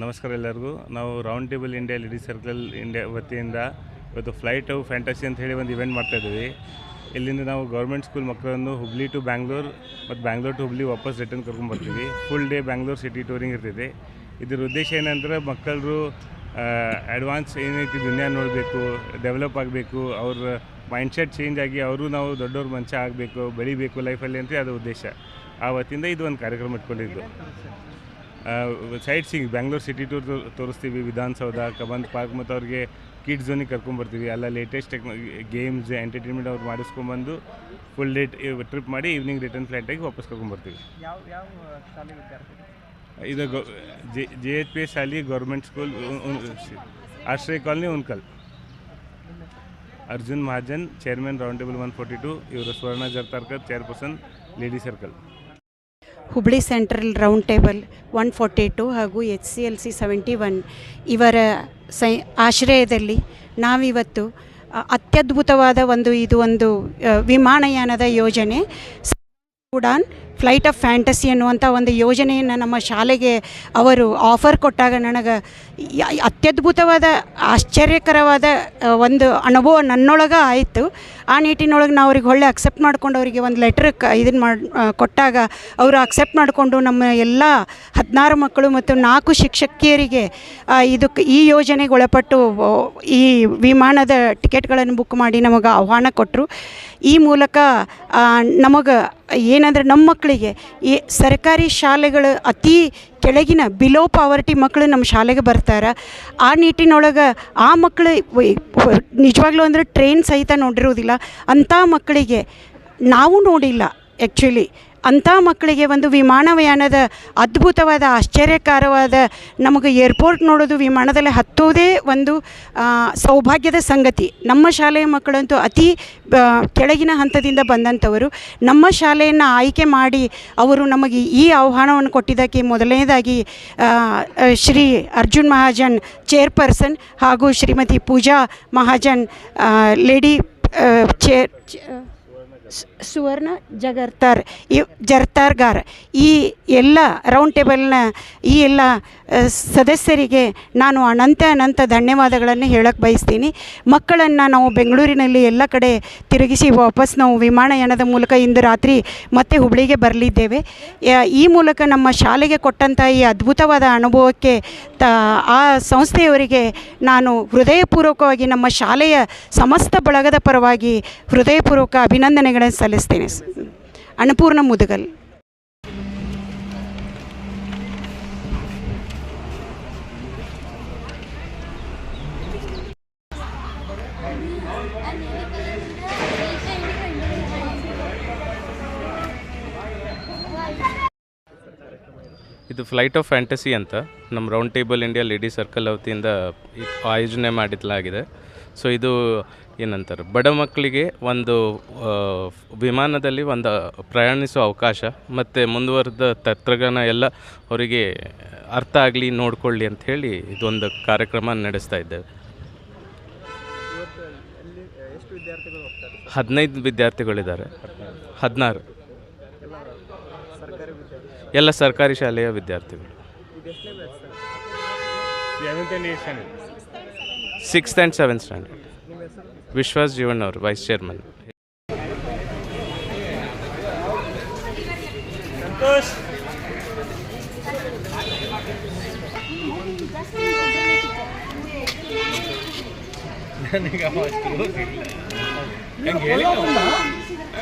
ನಮಸ್ಕಾರ ಎಲ್ಲರಿಗೂ. ನಾವು Round Table India Lady Circle India ವತಿಯಿಂದ ಇವತ್ತು ಫ್ಲೈಟ್ ಫ್ಯಾಂಟಸಿ ಅಂತ ಹೇಳಿ ಒಂದು ಇವೆಂಟ್ ಮಾಡ್ತಾ ಇದ್ದೀವಿ. ಇಲ್ಲಿಂದ ನಾವು ಗೌರ್ಮೆಂಟ್ ಸ್ಕೂಲ್ ಮಕ್ಕಳನ್ನು ಹುಬ್ಳಿ ಟು ಬ್ಯಾಂಗ್ಳೂರ್ ಮತ್ತು ಬ್ಯಾಂಗ್ಳೂರ್ ಟು ಹುಬ್ಳಿ ವಾಪಸ್ return ಕರ್ಕೊಂಡ್ಬರ್ತೀವಿ full day Bangalore city touring ಇರ್ತೈತೆ. ಇದ್ರ ಉದ್ದೇಶ ಏನಂದ್ರೆ ಮಕ್ಕಳು ಅಡ್ವಾನ್ಸ್ ಏನೈತಿ ದುನಿಯಾ ನೋಡಬೇಕು ಡೆವಲಪ್ ಆಗಬೇಕು, ಅವ್ರ ಮೈಂಡ್ಸೆಟ್ ಚೇಂಜ್ ಆಗಿ ಅವರು ನಾವು ದೊಡ್ಡವ್ರ ಮಂಚ ಆಗಬೇಕು, ಬೆಳಿಬೇಕು ಲೈಫಲ್ಲಿ ಅಂತ ಅದು ಉದ್ದೇಶ. ಆ ವತಿಯಿಂದ ಇದು ಒಂದು ಕಾರ್ಯಕ್ರಮ ಇಟ್ಕೊಂಡಿದ್ದು. Sightseeing Bangalore city tour ತೋರಿಸ್ತೀವಿ ವಿಧಾನಸೌಧ ಕಬಂದ್ ಪಾರ್ಕ್ ಮತ್ತು ಅವ್ರಿಗೆ ಕಿಡ್ಸ್ ಝೋನಿಗೆ ಕರ್ಕೊಂಬರ್ತೀವಿ ಅಲ್ಲ ಲೇಟೆಸ್ಟ್ ಟೆಕ್ನೋ ಗೇಮ್ಸ್ ಎಂಟರ್ಟೈನ್ಮೆಂಟ್ ಅವ್ರು ಮಾಡಿಸ್ಕೊಂಬಂದು ಫುಲ್ ಡೇ ಟ್ರಿಪ್ ಮಾಡಿ ಈವ್ನಿಂಗ್ ರಿಟರ್ನ್ ಫ್ಲೈಟಾಗಿ ವಾಪಸ್ ವಿದ್ಯಾರ್ಥಿ? ಇದು ಗೊ J J H P S ಶಾಲಿ government school Ashraya colony Unkal. Arjun Mahajan chairman Round Table one forty two ಇವರು Suvarna Jartarkar chairperson Lady Circle Hubli central Round Table one forty two ಹಾಗೂ H C L C seventy one. ಇವರ ಸೈ, ಆಶ್ರಯದಲ್ಲಿ ನಾವಿವತ್ತು ಅತ್ಯದ್ಭುತವಾದ ಒಂದು, ಇದು ಒಂದು ವಿಮಾನಯಾನದ ಯೋಜನೆ ಉಡಾನ್ ಫ್ಲೈಟ್ ಆಫ್ ಫ್ಯಾಂಟಸಿ ಅನ್ನುವಂಥ ಒಂದು ಯೋಜನೆಯನ್ನು ನಮ್ಮ ಶಾಲೆಗೆ ಅವರು ಆಫರ್ ಕೊಟ್ಟಾಗ ನನಗೆ ಅತ್ಯದ್ಭುತವಾದ, ಆಶ್ಚರ್ಯಕರವಾದ ಒಂದು ಅನುಭವ ನನ್ನೊಳಗೆ ಆಯಿತು. ಆ ನಿಟ್ಟಿನೊಳಗೆ ನಾವು ಅವ್ರಿಗೆ ಒಳ್ಳೆ ಅಕ್ಸೆಪ್ಟ್ ಮಾಡ್ಕೊಂಡು ಅವರಿಗೆ ಒಂದು ಲೆಟ್ರ್ ಕ ಇದನ್ನು ಮಾಡಿ ಕೊಟ್ಟಾಗ ಅವರು ಅಕ್ಸೆಪ್ಟ್ ಮಾಡಿಕೊಂಡು ನಮ್ಮ ಎಲ್ಲ ಹದಿನಾರು ಮಕ್ಕಳು ಮತ್ತು ನಾಲ್ಕು ಶಿಕ್ಷಕಿಯರಿಗೆ ಇದಕ್ಕೆ ಈ ಯೋಜನೆಗೆ ಒಳಪಟ್ಟು ಈ ವಿಮಾನದ ಟಿಕೆಟ್ಗಳನ್ನು ಬುಕ್ ಮಾಡಿ ನಮಗೆ ಆಹ್ವಾನ ಕೊಟ್ಟರು ಈ ಮೂಲಕ ನಮಗೆ ಏನಂದ್ರೆ ನಮ್ಮ ಮಕ್ಕಳಿಗೆ, ಈ ಸರ್ಕಾರಿ ಶಾಲೆಗಳು ಅತಿ ಕೆಳಗಿನ ಬಿಲೋ ಪಾವರ್ಟಿ ಮಕ್ಕಳು ನಮ್ಮ ಶಾಲೆಗೆ ಬರ್ತಾರೆ. ಆ ನಿಟ್ಟಿನೊಳಗೆ ಆ ಮಕ್ಕಳು ನಿಜವಾಗ್ಲೂ ಅಂದರೆ ಟ್ರೈನ್ ಸಹಿತ ನೋಡಿರುವುದಿಲ್ಲ. ಅಂಥ ಮಕ್ಕಳಿಗೆ ನಾವು ನೋಡಿಲ್ಲ ಆ್ಯಕ್ಚುಲಿ ಅಂಥ ಮಕ್ಕಳಿಗೆ ಒಂದು ವಿಮಾನಯಾನದ ಅದ್ಭುತವಾದ, ಆಶ್ಚರ್ಯಕರವಾದ, ನಮಗೆ ಏರ್ಪೋರ್ಟ್ ನೋಡೋದು ವಿಮಾನದಲ್ಲಿ ಹತ್ತೋದೇ ಒಂದು ಸೌಭಾಗ್ಯದ ಸಂಗತಿ. ನಮ್ಮ ಶಾಲೆಯ ಮಕ್ಕಳಂತೂ ಅತಿ ಕೆಳಗಿನ ಹಂತದಿಂದ ಬಂದಂಥವರು, ನಮ್ಮ ಶಾಲೆಯನ್ನು ಆಯ್ಕೆ ಮಾಡಿ ಅವರು ನಮಗೆ ಈ ಆಹ್ವಾನವನ್ನು ಕೊಟ್ಟಿದ್ದಕ್ಕೆ ಮೊದಲನೇದಾಗಿ ಶ್ರೀ ಅರ್ಜುನ್ ಮಹಾಜನ್ ಚೇರ್ಪರ್ಸನ್ ಹಾಗೂ ಶ್ರೀಮತಿ ಪೂಜಾ ಮಹಾಜನ್ ಲೇಡಿ ಚೇರ್ ಸುವರ್ಣ ಜಗರ್ತಾರ್ ಈ ಜರ್ತಾರ್ಗಾರ್, ಈ ಎಲ್ಲ ರೌಂಡ್ ಟೇಬಲ್ನ, ಈ ಎಲ್ಲ ಸದಸ್ಯರಿಗೆ ನಾನು ಅನಂತ ಅನಂತ ಧನ್ಯವಾದಗಳನ್ನು ಹೇಳಕ್ಕೆ ಬಯಸ್ತೀನಿ. ಮಕ್ಕಳನ್ನು ನಾವು ಬೆಂಗಳೂರಿನಲ್ಲಿ ಎಲ್ಲ ಕಡೆ ತಿರುಗಿಸಿ ವಾಪಸ್ ನಾವು ವಿಮಾನಯಾನದ ಮೂಲಕ ಇಂದು ರಾತ್ರಿ ಮತ್ತೆ ಹುಬ್ಳಿಗೆ ಬರಲಿದ್ದೇವೆ. ಈ ಮೂಲಕ ನಮ್ಮ ಶಾಲೆಗೆ ಕೊಟ್ಟಂಥ ಈ ಅದ್ಭುತವಾದ ಅನುಭವಕ್ಕೆ ತ, ಆ ಸಂಸ್ಥೆಯವರಿಗೆ ನಾನು ಹೃದಯಪೂರ್ವಕವಾಗಿ ನಮ್ಮ ಶಾಲೆಯ ಸಮಸ್ತ ಬಳಗದ ಪರವಾಗಿ ಹೃದಯಪೂರ್ವಕ ಅಭಿನಂದನೆಗಳನ್ನು ಸಲ್ಲಿಸ್ತೇನೆ. ಅನ್ನಪೂರ್ಣ ಮುದುಗಲ್. ಇದು ಫ್ಲೈಟ್ ಆಫ್ ಫ್ಯಾಂಟಸಿ ಅಂತ. ನಮ್ಮ Round Table India Lady Circle ವತಿಯಿಂದ ಆಯೋಜನೆ ಮಾಡಿದ್ಲಾಗಿದೆ. ಸೊ ಇದು ಏನಂತಾರೆ? ಬಡ ಮಕ್ಕಳಿಗೆ ಒಂದು ವಿಮಾನದಲ್ಲಿ ಒಂದು ಪ್ರಯಾಣಿಸುವ ಅವಕಾಶ ಮತ್ತು ಮುಂದುವರೆದ ತಂತ್ರಜ್ಞಾನ ಎಲ್ಲ ಅವರಿಗೆ ಅರ್ಥ ಆಗಲಿ ನೋಡಿಕೊಳ್ಳಿ ಅಂತ ಹೇಳಿ ಇದೊಂದು ಕಾರ್ಯಕ್ರಮ ನಡೆಸ್ತಾ ಇದ್ದೇವೆ. ಹದಿನೈದು ವಿದ್ಯಾರ್ಥಿಗಳಿದ್ದಾರೆ. ಹದಿನಾರು. ಎಲ್ಲ ಸರ್ಕಾರಿ ಶಾಲೆಯ ವಿದ್ಯಾರ್ಥಿಗಳು. Sixth and seventh standard Vishwas Jeevan ಅವರು ವೈಸ್ ಚೇರ್ಮನ್ ನನಗೆ